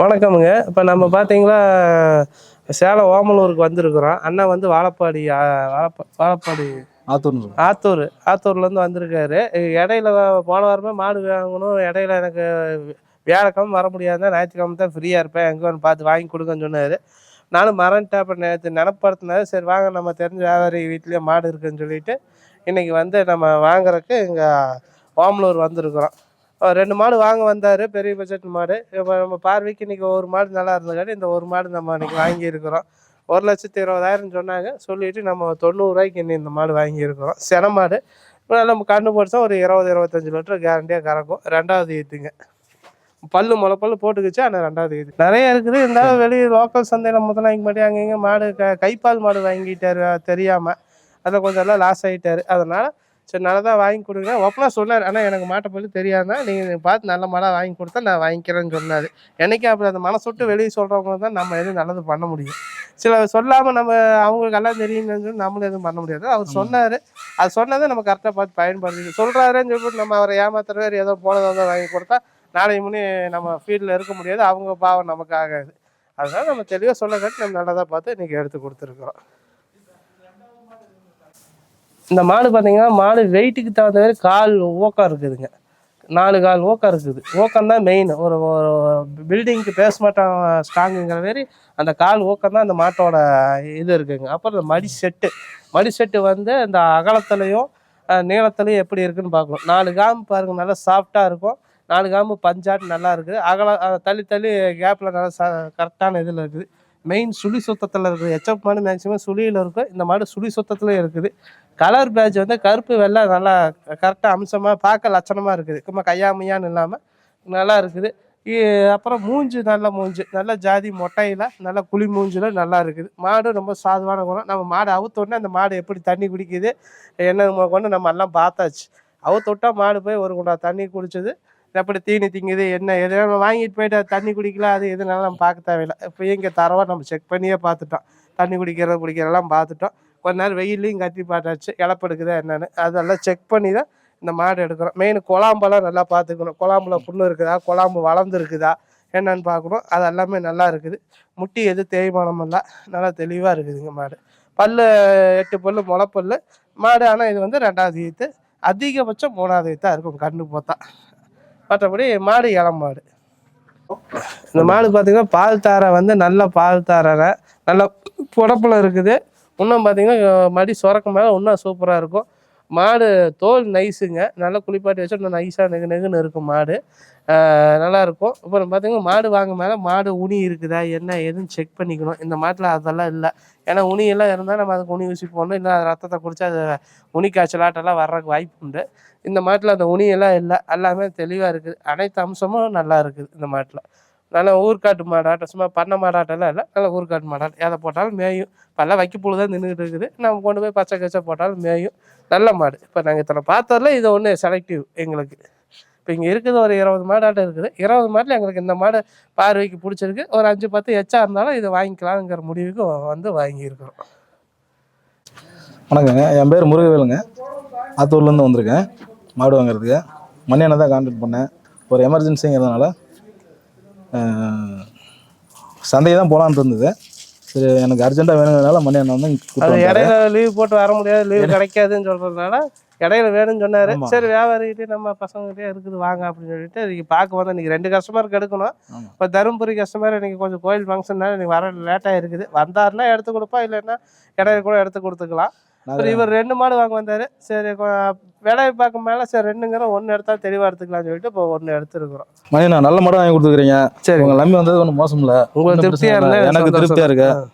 வணக்கமுங்க. இப்போ நம்ம பார்த்தீங்களா சேலம் ஓமலூருக்கு வந்திருக்கிறோம். அண்ணா வந்து வாழப்பாடி வாழப்பா வாழப்பாடி. சொல்லுங்க ஆத்தூர் ஆத்தூர்லேருந்து வந்திருக்காரு. இடையில போன வாரமே மாடு வாங்கணும். இடையில எனக்கு வியாழக்கிழமை வர முடியாதுன்னா ஞாயிற்றுக்கிழமை தான் ஃப்ரீயாக இருப்பேன். எங்கே வந்து பார்த்து வாங்கி கொடுங்கன்னு சொன்னார். நானும் மறந்துட்டேன். அப்புறம் நேற்று நினப்படுத்தினாரு. சரி வாங்க நம்ம தெரிஞ்ச வியாபாரி வீட்லேயே மாடு இருக்குன்னு சொல்லிட்டு இன்னைக்கு வந்து நம்ம வாங்குறதுக்கு இங்கே ஓமலூர் வந்திருக்கிறோம். ரெண்டு மாடு வாங்க வந்தார் பெரிய பட்ஜெட் மாடு. இப்போ நம்ம பார்வைக்கு இன்னைக்கு ஒரு மாடு நல்லா இருந்தங்காட்டி இந்த ஒரு மாடு நம்ம இன்னைக்கு வாங்கியிருக்கிறோம். ஒரு லட்சத்தி இருபதாயிரம் சொன்னாங்க. சொல்லிட்டு நம்ம தொண்ணூறுரூவாய்க்கு இன்னும் இந்த மாடு வாங்கியிருக்கிறோம். சென மாடு. இப்போ நம்ம கண்ணு போட்டுச்சா ஒரு இருபது இருபத்தஞ்சு லிட்டர் கேரண்டியாக கறக்கும். ரெண்டாவது ஈத்துங்க. பல்லு முளை பல்லு ஆனால் ரெண்டாவது இது நிறைய இருக்குது. இருந்தாலும் வெளியே லோக்கல் சந்தையில் முதல்ல வாங்கி மாட்டி அங்கே இங்கே மாடு க கைப்பால் மாடு வாங்கிட்டார் தெரியாமல் அதில் கொஞ்சம் எல்லாம் லாஸ் ஆகிட்டாரு அதனால் சரி நல்லா தான் வாங்கி கொடுங்க. ஓப்பனாக சொன்னார். ஆனால் எனக்கு மாட்டை பற்றி தெரியாதுன்னா நீங்கள் பார்த்து நல்ல மாடாக வாங்கி கொடுத்தா நான் வாங்கிக்கிறேன்னு சொன்னார். என்னைக்கு அப்படி அந்த மனசு வெளியே சொல்கிறவங்க தான் நம்ம எதுவும் நல்லது பண்ண முடியும். சில சொல்லாமல் நம்ம அவங்களுக்கு எல்லாம் தெரியும்னு சொல்லி நம்மளும் எதுவும் பண்ண முடியாது. அவர் சொன்னார். அது சொன்னதை நம்ம கரெக்டாக பார்த்து பயன்படுத்தி சொல்கிறாருன்னு சொல்லிட்டு நம்ம அவரை ஏமாத்துற வேறு ஏதோ போனதை வந்து வாங்கி கொடுத்தா நாளைக்கு முன்னே நம்ம ஃபீல்டில் இருக்க முடியாது. அவங்க பாவம் நமக்கு ஆகாது அதனால நம்ம தெளிவாக சொல்ல காட்டி நம்ம நல்லதாக பார்த்து இன்றைக்கி எடுத்து கொடுத்துருக்குறோம். இந்த மாடு பார்த்தீங்கன்னா மாடு வெயிட்டுக்கு தகுந்த மாதிரி கால் ஓக்கம் இருக்குதுங்க. நாலு கால் ஓக்கம் இருக்குது. ஓக்கம் தான் மெயின் ஒரு ஒரு பில்டிங்க்கு பேஸ்மெண்டம் ஸ்ட்ராங்குங்கிற மாதிரி அந்த கால் ஓக்கம் தான் அந்த மாட்டோட இது இருக்குங்க. அப்புறம் இந்த மடி செட்டு மடி செட்டு வந்து இந்த அகலத்துலேயும் நீளத்துலையும் எப்படி இருக்குன்னு பார்க்கணும். நாலு காம்பு பாருங்க நல்லா சாஃப்டாக இருக்கும். நாலு காம்பு பஞ்சாட்டு நல்லா இருக்குது. அகல தள்ளி தள்ளி கேப்பில் நல்லா ச கரெக்டான இதில் இருக்குது. மெயின் சுழி சுத்தத்தில் இருக்குது எச்எப் மாடு மேக்ஸிமம் சுழியில் இருக்கும். இந்த மாடு சுழி சுத்தத்தில் இருக்குது. கலர் பேட்ச் வந்து கருப்பு வெள்ளை நல்லா கரெக்டாக அம்சமாக பார்க்க லட்சணமாக இருக்குது. சும்மா கையாமையான்னு இல்லாமல் நல்லா இருக்குது. அப்புறம் மூஞ்சு நல்ல மூஞ்சு. நல்ல ஜாதி மொட்டையில் நல்ல குழி மூஞ்சில் நல்லா இருக்குது. மாடு ரொம்ப சாதுவான குணம். நம்ம மாடு அவுத்தோடனே அந்த மாடு எப்படி தண்ணி குடிக்குது என்ன கொண்டு நம்ம எல்லாம் பார்த்தாச்சு. அவுத்து விட்டா மாடு போய் ஒரு குண்டா தண்ணி குடிச்சது. எப்படி தீனி திங்குது என்ன? எது நம்ம வாங்கிட்டு போயிட்டு தண்ணி குடிக்கலாம் அது எதுனாலும் நம்ம பார்க்க தேவையில்லை. இப்போ இங்கே தரவா நம்ம செக் பண்ணியே பார்த்துட்டோம். தண்ணி குடிக்கிறது குடிக்கிறதெல்லாம் பார்த்துட்டோம். கொஞ்ச நேரம் வெயிலையும் கட்டி பார்த்தாச்சு. இழப்பெடுக்குதா என்னன்னு. அதெல்லாம் செக் பண்ணி தான் இந்த மாடு எடுக்கிறோம். மெயின் குழாம்பெல்லாம் நல்லா பார்த்துக்கணும். குழாம்புல புண்ணு இருக்குதா? குழாம்பு வளர்ந்துருக்குதா? என்னன்னு பார்க்கணும். அது எல்லாமே நல்லா இருக்குது. முட்டி எது தேய்மானம் இல்லை நல்லா தெளிவாக இருக்குதுங்க மாடு. பல்லு எட்டு பல்லு முளைப்பல்லு. மாடு ஆனால் இது வந்து ரெண்டாவது ஈத்து. அதிகபட்சம் மூணாவது ஈத்தாக இருக்கும் கண்ணு பார்த்தா மற்றபடி மாடு இளம் மாடு. இந்த மாடு பார்த்தீங்கன்னா பால் தாரை வந்து நல்ல பால் தாரை நல்ல புடப்பில் இருக்குது. இன்னும் பார்த்தீங்கன்னா மடி சுரக்கும் மேலே இன்னும் சூப்பராக இருக்கும். மாடு தோல் நைஸுங்க நல்லா குளிப்பாட்டி வச்சு இன்னும் நைஸாக நெகு நெகுன்னு இருக்கும் மாடு. நல்லா இருக்கும் அப்புறம் பார்த்தீங்கன்னா மாடு வாங்க மேலே மாடு உனி இருக்குதா என்ன ஏதுன்னு செக் பண்ணிக்கணும். இந்த மாட்டில் அதெல்லாம் இல்லை. ஏன்னா உனி எல்லாம் இருந்தால் நம்ம அதுக்கு உனி ஊசி போடணும். இல்லை அது ரத்தத்தை குடிச்சா அது உனி காய்ச்சலாட்டெல்லாம் வர்றதுக்கு வாய்ப்பு உண்டு. இந்த மாட்டில் அந்த உனி எல்லாம் இல்லை. எல்லாமே தெளிவாக இருக்குது. அனைத்து அம்சமும் நல்லா இருக்குது இந்த மாட்டில். நல்லா ஊர்க்காட்டு மாடாட்டம் சும்மா பண்ணை மாடாட்டெல்லாம் இல்லை. நல்லா ஊர்க்காட்டு மாடாட்டம் எதை போட்டாலும் மேயும். இப்போல்லாம் வைக்கப்புழு தான் நின்றுக்கிட்டு இருக்குது. நம்ம கொண்டு போய் பச்சை கச்சை போட்டாலும் மேயும். நல்ல மாடு. இப்போ நாங்கள் இத்தனை பார்த்ததில் இது ஒன்று செலக்டிவ் எங்களுக்கு. இப்போ இங்கே இருக்குது ஒரு இருபது மாடாட்டம் இருக்குது. இருபது மாட்டில் எங்களுக்கு இந்த மாடு பார்வைக்கு பிடிச்சிருக்கு. ஒரு அஞ்சு பத்து எச்சா இருந்தாலும் இதை வாங்கிக்கலாங்கிற முடிவுக்கு வந்து வாங்கியிருக்கிறோம். வணக்கங்க. என் பேர் முருகவேலுங்க. ஆத்தூர்லேருந்து வந்திருக்கேன். மாடு வாங்குறதுக்கு. மணியனை தான் கான்டாக்ட் பண்ணேன். ஒரு எமர்ஜென்சிங்கிறதுனால சந்தை தான் போகலான்ட்டு இருந்தது சரி எனக்கு அர்ஜென்ட்டாக வேணுங்கிறதுனால மணியனை வந்து. இடையில லீவ் போட்டு வர முடியாது லீவ் கிடைக்காதுன்னு சொல்றதுனால இடையில வேணும்னு சொன்னாரு. சரி வியாபாரிகிட்டே நம்ம பசங்ககிட்டே இருக்குது வாங்க அப்படின்னு சொல்லிட்டு இன்னைக்கு பார்க்க வந்தோம் இன்னைக்கு ரெண்டு கஸ்டமருக்கு எடுக்கணும். இப்போ தருமபுரி கஸ்டமர் இன்னைக்கு கொஞ்சம் கோயில் ஃபங்க்ஷன்னால இன்னைக்கு வர லேட்டாக இருக்குது வந்தாருன்னா எடுத்து கொடுப்பா இல்லைன்னா இடையில கூட எடுத்து கொடுத்துக்கலாம் இவர் ரெண்டு மாடு வாங்க வந்தாரு. சரி கொ- விலையை பார்க்கும் மேல சரி ரெண்டுங்கிற ஒன்று எடுத்தா தெளிவா எடுத்துக்கலாம்னு சொல்லிட்டு இப்போ ஒன்று எடுத்துருக்குறோம். மணியண்ணா நல்ல மாடு வாங்கி கொடுத்துக்கிறீங்க சரி. உங்க நம்பி வந்தது ஒன்றும் மோசம் இல்லை. உங்களுக்கு திருப்தியா இருந்தா. எனக்கு. திருப்தியா இருக்கு.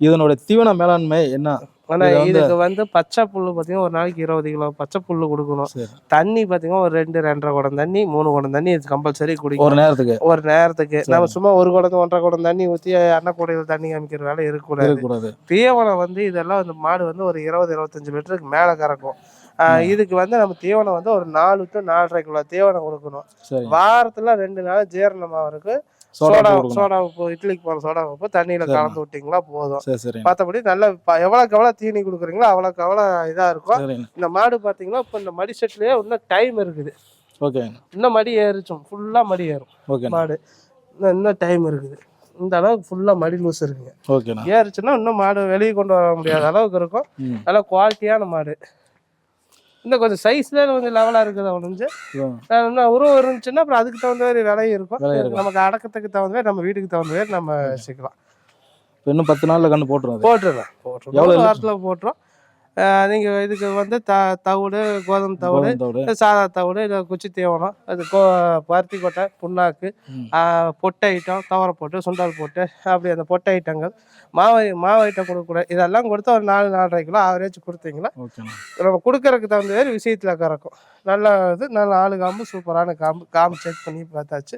இதனோட தீவன மேலாண்மை என்ன? ஆனா இதுக்கு வந்து பச்சை புல்லு பார்த்தீங்கன்னா ஒரு நாளைக்கு இருபது கிலோ பச்சை புல்லு கொடுக்கணும். தண்ணி பார்த்தீங்கன்னா ஒரு ரெண்டு ரெண்டரை குடம் தண்ணி மூணு குடம் தண்ணி இது கம்பல்சரி குடிக்கணும். ஒரு நேரத்துக்கு? ஒரு நேரத்துக்கு. நம்ம சும்மா ஒரு குடம் ஒன்றரை குடம் தண்ணி ஊற்றி அன்னக்கூடையில் தண்ணி காமிக்கிற வேலை இருக்கக்கூடாது. தீவனம் வந்து இதெல்லாம் வந்து மாடு வந்து ஒரு இருபது இருபத்தஞ்சு லிட்டருக்கு மேலே கறக்கும். ஆஹ் இதுக்கு வந்து நம்ம தீவனம் வந்து ஒரு நாலு டு நாலரை கிலோ தீவனம் கொடுக்கணும். வாரத்துல ரெண்டு நாள் ஜீரணமாகறதுக்கு சோடா சோடா சோடா உப்பு இட்லிக்கு போகிற சோடா உப்பு தண்ணியில. கலந்து விட்டிங்களா போதும். மற்றபடி நல்ல எவ்வளவுக்கு எவ்வளோ தீனி கொடுக்குறீங்களோ அவ்வளோக்கு அவ்வளோ இதாக இருக்கும். இந்த மாடு பார்த்தீங்கன்னா இப்போ இந்த மடி செட்லேயே இன்னும் டைம் இருக்குது. ஓகே இன்னும் மடி ஏறிச்சும். ஃபுல்லாக மடி ஏறும். ஓகே மாடு. இன்னும் இன்னும் டைம் இருக்குது. இந்த அளவுக்கு ஃபுல்லாக மடி லூஸ் இருக்குங்க. ஏறுச்சுன்னா இன்னும் மாடு வெளியே கொண்டு வர முடியாத அளவுக்கு இருக்கும். நல்லா குவாலிட்டியான மாடு. இன்னும் கொஞ்சம் சைஸ்ல கொஞ்சம் லெவலாக இருக்குது ஒழிஞ்சு. இன்னும் உருவம் இருந்துச்சுன்னா அப்புறம் அதுக்கு தகுந்த மாதிரி விலையும் இருக்கும். நமக்கு அடக்கத்துக்கு தகுந்த மாதிரி நம்ம வீட்டுக்கு தகுந்த மாதிரி நம்ம வச்சுக்கலாம். இன்னும் பத்து நாளில் கன்று போட்டுரும் அது. போட்டுருங்க போட்டுருங்க எவ்வளவு ஒரு வாரத்தில் போட்டுரும். அஹ் நீங்க இதுக்கு வந்து த தவிடு கோதுமை தவிடு சாதா தவிடு இல்லை குச்சி தீவனம் அது கோ பருத்தி கொட்டை புண்ணாக்கு பொட்டை ஐட்டம் துவரை போட்டு சுண்டல் போட்டு அப்படி அந்த பொட்டை ஐட்டங்கள் மாவு மாவு ஐட்டம் கொடுக்கக்கூடாது. இதெல்லாம் கொடுத்தா ஒரு நாலு நாலரை கிலோ ஆவரேஜ் கொடுத்தீங்கன்னா நம்ம கொடுக்கறதுக்கு தகுந்த மாதிரி விஷயத்தில் கறக்கும். நல்ல இது நல்ல ஆளு காம்பு சூப்பரான காம்பு காம்பு செக் பண்ணி பார்த்தாச்சு.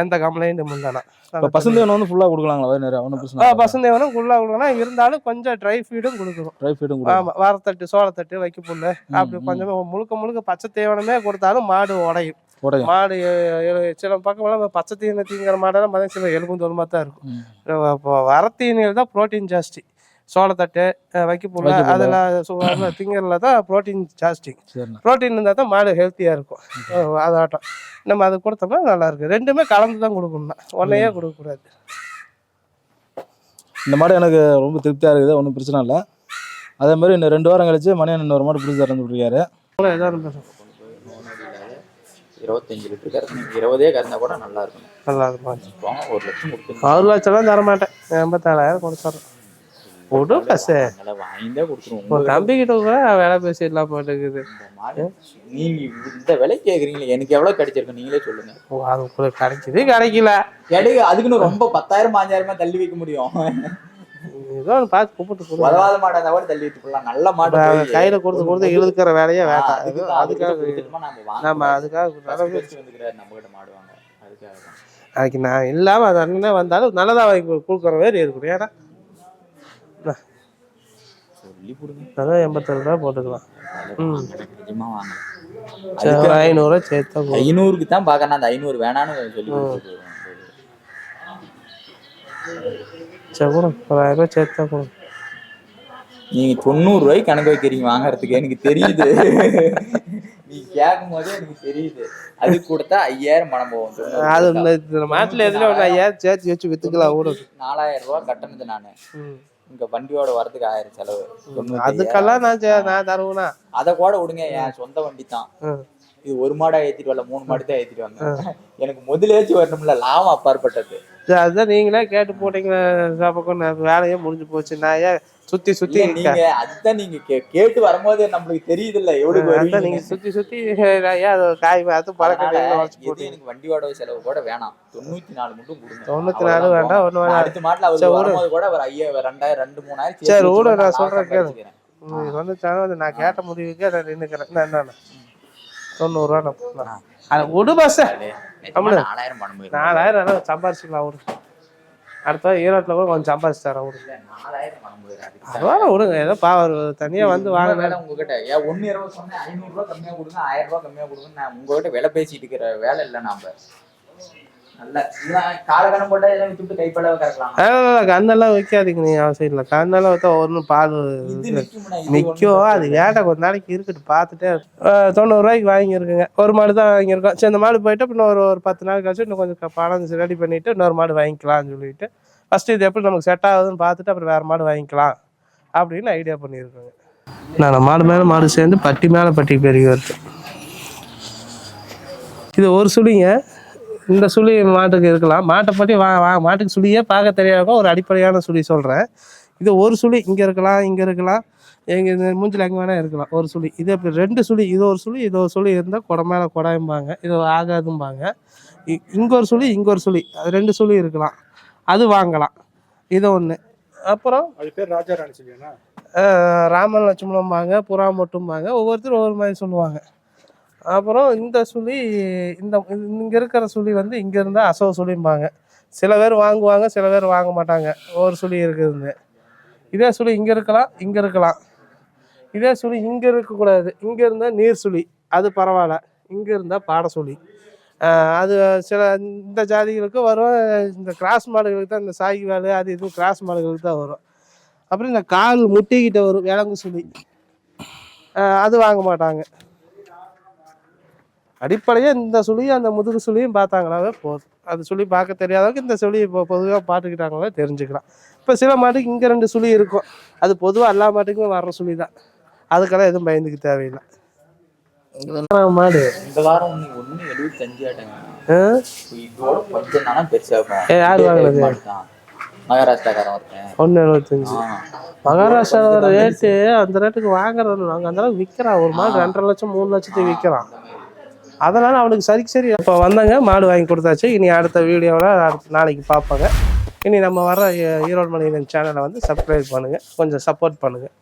எந்த கம்ப்ளைண்ட்டும் இல்லைனா இப்போ பசுந்தேவன் வந்து ஃபுல்லாக கொடுக்கலாங்களா? பசுந்தேவனும் குள்ளா கொடுக்கணும் இருந்தாலும் கொஞ்சம் ட்ரை ஃபீடும் கொடுக்கணும். ட்ரை ஃபீடும் கொடுக்கலாம் ஆமா வாரத்தட்டு சோளத்தட்டு வைக்க புல்லு அப்படி. கொஞ்சமே முழுக்க முழுக்க பச்சை தீவனமே கொடுத்தாலும் மாடு உடையும். மாடு சில பக்கம் பச்சை தீவனம் தீங்கிற மாடெல்லாம் பார்த்தா சில எலும்பும் தோலுமா தான் இருக்கும். இப்போ வரத்தீனியில் தான் ப்ரோட்டீன் ஜாஸ்தி. சோளத்தட்டு வைக்கப்புல்ல. அதில் திங்கரில் தான் ப்ரோட்டீன் ஜாஸ்தி. ப்ரோட்டீன் இருந்தால் தான் மாடு ஹெல்த்தியாக இருக்கும். அதாட்டம். நம்ம அது கொடுத்தோம்னா நல்லா இருக்கு. ரெண்டுமே கலந்து தான் கொடுக்கணும் ஒன்றையே கொடுக்கக்கூடாது. இந்த மாடு எனக்கு ரொம்ப திருப்தியாக இருக்குது. ஒன்றும் பிரச்சனை இல்லை. அதே மாதிரி இன்னும் ரெண்டு வாரம் கழிச்சு மணியன் இன்னொரு மாடு பிடிச்சி தரந்து விட்டுருக்காரு இருபத்தஞ்சு லிட்டர் இருபதே கறந்தா கூட நல்லா இருக்கும். நல்லா இருக்கும்? ஒரு லட்சம் கொடுத்துருங்க ஒரு லட்சம்லாம் தர மாட்டேன் எண்பத்தாறாயிரம் கொடுத்துட்றேன் விடு பஸ்ஸு வாங்கிதான் கொடுத்துருவோம் உன் தம்பி கிட்ட கூட வேலை பேசிடலாம் மாடு நீங்க இந்த விலை கேக்குறீங்களே எனக்கு எவ்வளவு கிடைச்சிருக்கு? நீங்களே சொல்லுங்க. ஓ அது உங்களுக்கு கிடைக்குது கிடைக்கல. கிடை அதுக்குன்னு ரொம்ப பத்தாயிரம் பாஞ்சாயிரமா தள்ளி வைக்க முடியும். ஏதோ ஒன்று பார்த்து கூப்பிட்டு உதவாத மாடா இருந்தா கூட தள்ளி போடலாம் நல்ல மாடு கையில கொடுத்து கொடுத்து இழுக்கிற வேலையே வேண்டாம். இது- அதுக்காக நம்ம அதுக்காக First நல்லது first வந்துக்கிறாரு நம்ம கிட்ட மாடு வாங்க அதுக்காக அதுக்கு நான் இல்லாம அது அண்ணனே வந்தாலும் நல்லதா வாங்கி கொடு- கொடுக்குற மாதிரி இருக்கணும். ஏன்னா அதான் எண்பத்தேழு ரூபா போட்டுக்கலாம். ம். சரி, ஐநூறுரூவா சேர்த்தா. ஐநூறுக்கு தான் பாக்கணும் அந்த ஐநூறு வேணான்னு சொல்லி சரி கூட ஒரு ஆயிரம் ரூபாய் சேர்த்தா கூட. நீங்க தொண்ணூறு ரூபாய்க்கு கணக்கு வைக்கிறீங்க வாங்குறதுக்கு எனக்கு தெரியுது. நீ கேட்கும் போதே எனக்கு தெரியுது. அது கொடுத்தா ஐயாயிரம் பணம் போகும். அது. இந்த மாட்டுல எதுல ஒன்று ஐயாயிரம் சேர்த்து வச்சு வித்துக்கலாம் கூட. நாலாயிரம் ரூபாய் கட்டணது நானு. இங்க வண்டியோட வரதுக்கு ஆயிரம் செலவு. அதுக்கெல்லாம் நான் நான் தருவேனா? அதை கூட விடுங்க என் சொந்த வண்டி தான். இது ஒரு மாடா ஏத்திட்டு வரல மூணு மாடு தான் ஏத்திட்டு வந்தேன். எனக்கு முதலேச்சு வரணும்ல லாபம் அப்பாற்பட்டது. அதுதான் நீங்களே கேட்டு போட்டீங்க பக்கம் நான் வேலையே முடிஞ்சு போச்சு. நான் ஏன் சுத்தி சுத்தி நீங்க அதுதான் நீங்க கேட்டு வரும்போது நம்மளுக்கு தெரியுது இல்ல எவ்வளவு நீங்க சுத்தி சுத்தி அது காய் பார்த்து பழக்க அதனால உடச்சு எது போட்டு எனக்கு வண்டியோட செலவு கூட வேணாம். தொண்ணூத்தி நாலு மட்டும் கொடுங்க. தொண்ணூத்தி நாலு வேண்டாம் ஒண்ணு வேணாம். அடுத்த மாட்டுல அவர். வரும்போது கூட ஒரு ஐயாயிரம் ரெண்டாயிரம் ரெண்டு மூணாயிரம் சரி, விடு, நான் சொல்றேன் கேளு. சம்பாதிச்சுக்கிறேன். ம், இது வந்து சேனல் வந்து நான் கேட்ட முடிவுக்கே நான் நின்னுக்கிறேன். என்ன தொண்ணூறுரூவா நான் போடலாம். அது விடு பஸ் நாலாயிரம். நாலாயிரம் சம்பாரிச்சுக்கலாம் விடு அடுத்த ஈரோட்டில் கூட கொஞ்சம் சம்பாரிச்சு தரேன் விடு. பரவாயில்ல விடுங்க ஏதோ பாவர் தனியா வந்து உங்க வாங்க வேலை உங்ககிட்ட ஏன் ஒண்ணு இருபது சொன்னேன் ஐநூறு ரூபாய் கம்மியா கொடுங்க ஆயிரம் ரூபாய் கம்மியா கொடுங்க நான் உங்ககிட்ட விலை பேசிட்டு இருக்கிற வேலை இல்ல நாம கண்ணெல்லாம் வைக்காதீங்க நீ அவசியம் இல்லை. கண்ணெல்லாம் வைத்தா ஒன்றும் பால் இது நிக்கும்னா, இது நிற்கும் அது வேட்டை கொஞ்ச நாளைக்கு இருக்கட்டும் பார்த்துட்டே அஹ் தொண்ணூறுரூவாய்க்கு வாங்கியிருக்குங்க. ஒரு மாடு தான் வாங்கியிருக்கோம். சரி இந்த மாடு போயிட்டு இன்னும் ஒரு ஒரு பத்து நாள் கழிச்சு இன்னும் கொஞ்சம் பணம் ரெடி பண்ணிட்டு இன்னொரு மாடு வாங்கிக்கலாம்னு சொல்லிட்டு ஃபர்ஸ்ட் இது எப்படி நமக்கு செட் ஆகுதுன்னு பார்த்துட்டு அப்புறம் வேற மாடு வாங்கிக்கலாம் அப்படின்னு ஐடியா பண்ணியிருக்கோங்க. நான் மாடு மேலே மாடு சேர்ந்து பட்டி மேலே பட்டி பெருகி வருது. இது ஒரு சுழிங்க. இந்த சுழி மாட்டுக்கு இருக்கலாம். மாட்டை பற்றி வா வா மாட்டுக்கு சுழியே பார்க்க தெரியாத ஒரு அடிப்படையான சுழி சொல்கிறேன் இது ஒரு சுழி இங்கே இருக்கலாம் இங்கே இருக்கலாம். எங்கள் மூஞ்சில் எங்கே வேணால் இருக்கலாம். ஒரு சுழி. இது அப்படி ரெண்டு சுழி இது ஒரு சுழி இது ஒரு சுழி இருந்தால் குடம் மேலே குடாயும்பாங்க. இது ஆகாதும்பாங்க. இங்க ஒரு சுழி இங்கே ஒரு சுழி. அது ரெண்டு சுழி இருக்கலாம். அது வாங்கலாம். இது ஒன்று அப்புறம் அது பேர் ராஜா ராணி சொல்லியாண்ணா ராமன் லட்சுமணம்பாங்க புறா மட்டும்பாங்க ஒவ்வொருத்தரும் ஒவ்வொரு மாதிரி சொல்லுவாங்க. அப்புறம் இந்த சுழி இந்த இங்கே இருக்கிற சுழி வந்து இங்கே இருந்தால் அசோக சுழிம்பாங்க. சில பேர் வாங்குவாங்க சில பேர் வாங்க மாட்டாங்க. ஒரு சுழி இருக்குதுன்னு இதே சுழி இங்கே இருக்கலாம் இங்கே இருக்கலாம். இதே சுழி இங்கே இருக்கக்கூடாது. இங்கே இருந்தால் நீர் சுழி. அது பரவாயில்ல. இங்கே இருந்தால் பாட சுழி. அது சில இந்த ஜாதிகளுக்கு வரும். இந்த கிராஸ் மாடுகளுக்கு தான் இந்த சாகி வேலை அது இது கிராஸ் மாடுகளுக்கு தான் வரும். அப்புறம் இந்த கால் முட்டிக்கிட்ட வரும் விலங்கு சுழி. அது வாங்க மாட்டாங்க. அடிப்படையாக இந்த சுழியும் அந்த முதுகு சுழியும் பார்த்தாங்களாவே போதும். அது சுழி பார்க்க தெரியாதவங்க இந்த சுழி இப்போ பொதுவாக பார்த்துக்கிட்டாங்களே தெரிஞ்சுக்கலாம். இப்போ சில மாட்டுக்கு இங்கே ரெண்டு சுழி இருக்கும். அது பொதுவாக எல்லா மாட்டுக்குமே வர்ற சுழி தான் அதுக்கெல்லாம் எதுவும் பயந்துக்க தேவையில்லை. மாடு. இந்த வாரம் ஒண்ணு எழுபத்தஞ்சு ஆட்டங்க. ஆ? இதோட கொஞ்சம் தானே பெருசா இருக்கும். ஏ, யார் வாங்குனது? மகாராஷ்டிராக்காரன் ஒன்று எழுபத்தஞ்சு. ஆ. மகாராஷ்டிரா ரேட்டு அந்த ரேட்டுக்கு வாங்குறது நாங்கள் அந்த அளவுக்கு விற்கிறான் ஒரு மாடு ரெண்டரை லட்சம் மூணு லட்சத்துக்கு விற்கிறான் அதனால அவனுக்கு சரி சரி இப்போ வந்தாங்க மாடு வாங்கி கொடுத்தாச்சு. இனி அடுத்த வீடியோவில் அடுத்த நாளைக்கு பார்ப்பாங்க. இனி நம்ம வர ஈரோடு மணியின் சேனலை வந்து சப்ஸ்கிரைப் பண்ணுங்கள் கொஞ்சம் சப்போர்ட் பண்ணுங்கள்